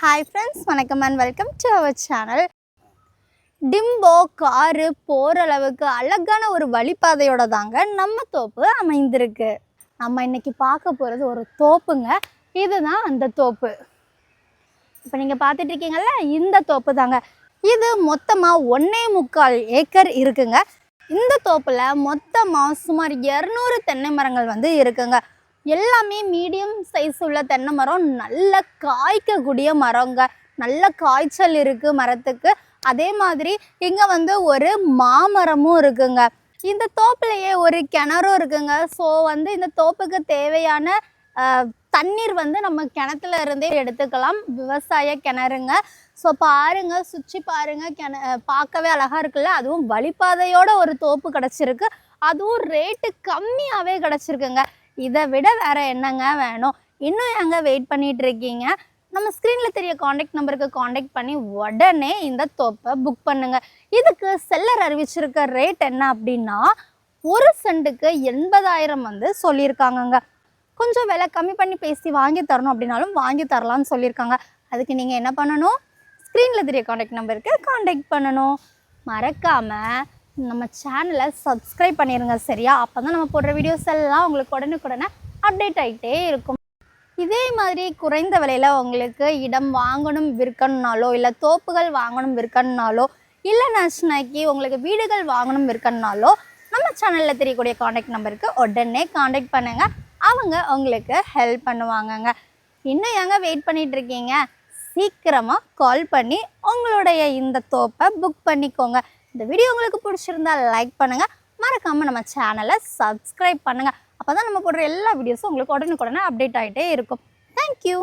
Hi friends வணக்கம் and welcome to our channel tempo car போகிற அளவுக்கு அழகான ஒரு வழிபாதையோட தாங்க நம்ம தோப்பு அமைந்திருக்கு. நம்ம இன்றைக்கி பார்க்க போகிறது ஒரு தோப்புங்க. இதுதான் அந்த தோப்பு. இப்போ நீங்கள் பார்த்துட்டு இருக்கீங்கல்ல இந்த தோப்பு தாங்க. இது மொத்தமாக ஒன்றே முக்கால் ஏக்கர் இருக்குங்க. இந்த தோப்பில் மொத்தமாக சுமார் இரநூறு தென்னை மரங்கள் வந்து இருக்குங்க. எல்லாமே மீடியம் சைஸ் உள்ள தென்னை மரம். நல்ல காய்க்கக்கூடிய மரங்க. நல்ல காய்ச்சல் இருக்குது மரத்துக்கு. அதே மாதிரி இங்கே வந்து ஒரு மாமரமும் இருக்குங்க. இந்த தோப்புலையே ஒரு கிணறும் இருக்குங்க. ஸோ வந்து இந்த தோப்புக்கு தேவையான தண்ணீர் வந்து நம்ம கிணத்துல இருந்தே எடுத்துக்கலாம். விவசாய கிணறுங்க. ஸோ பாருங்க சுற்றி பாருங்க. கிண பார்க்கவே அழகா இருக்குல்ல? அதுவும் வழிப்பாதையோட ஒரு தோப்பு கிடச்சிருக்கு. அதுவும் ரேட்டு கம்மியாகவே கிடச்சிருக்குங்க. இதை விட வேற என்னங்க வேணும்? இன்னும் எங்க வெயிட் பண்ணிட்டு இருக்கீங்க? நம்ம ஸ்க்ரீனில் தெரிய காண்டாக்ட் நம்பருக்கு காண்டாக்ட் பண்ணி உடனே இந்த தோப்பை புக் பண்ணுங்க. இதுக்கு செல்லர் அறிவிச்சிருக்க ரேட் என்ன அப்படின்னா ஒரு சென்ட்டுக்கு எண்பதாயிரம் வந்து சொல்லியிருக்காங்கங்க. கொஞ்சம் விலை கம்மி பண்ணி பேசி வாங்கி தரணும் அப்படின்னாலும் வாங்கி தரலாம்னு சொல்லியிருக்காங்க. அதுக்கு நீங்கள் என்ன பண்ணணும்? ஸ்க்ரீனில் தெரிய காண்டாக்ட் நம்பருக்கு காண்டாக்ட் பண்ணணும். மறக்காமல் நம்ம சேனலை சப்ஸ்கிரைப் பண்ணிடுங்க சரியா? அப்போ தான் நம்ம போடுற வீடியோஸ் எல்லாம் உங்களுக்கு உடனுக்குடனே அப்டேட் ஆகிட்டே இருக்கும். இதே மாதிரி குறைந்த விலையில் உங்களுக்கு இடம் வாங்கணும் விற்கணுனாலோ இல்லை தோப்புகள் வாங்கணும் விற்கணுனாலோ இல்லை நஷ்னாக்கி உங்களுக்கு வீடுகள் வாங்கணும் விற்கணுனாலோ நம்ம சேனலில் தெரியக்கூடிய காண்டாக்ட் நம்பருக்கு உடனே காண்டாக்ட் பண்ணுங்கள் அவங்க உங்களுக்கு ஹெல்ப் பண்ணுவாங்கங்க. இன்னும் ஏங்க வெயிட் பண்ணிட்டு இருக்கீங்க? சீக்கிரமாக கால் பண்ணி உங்களுடைய இந்த தோப்பை புக் பண்ணிக்கோங்க. இந்த வீடியோ உங்களுக்கு பிடிச்சிருந்தா லைக் பண்ணுங்கள் மறக்காமல் நம்ம சேனலை சப்ஸ்கிரைப் பண்ணுங்கள் அப்போ தான் நம்ம போடுற எல்லா வீடியோஸும் உங்களுக்கு உடனுக்குடனே அப்டேட் ஆகிட்டே இருக்கும். தேங்க்யூ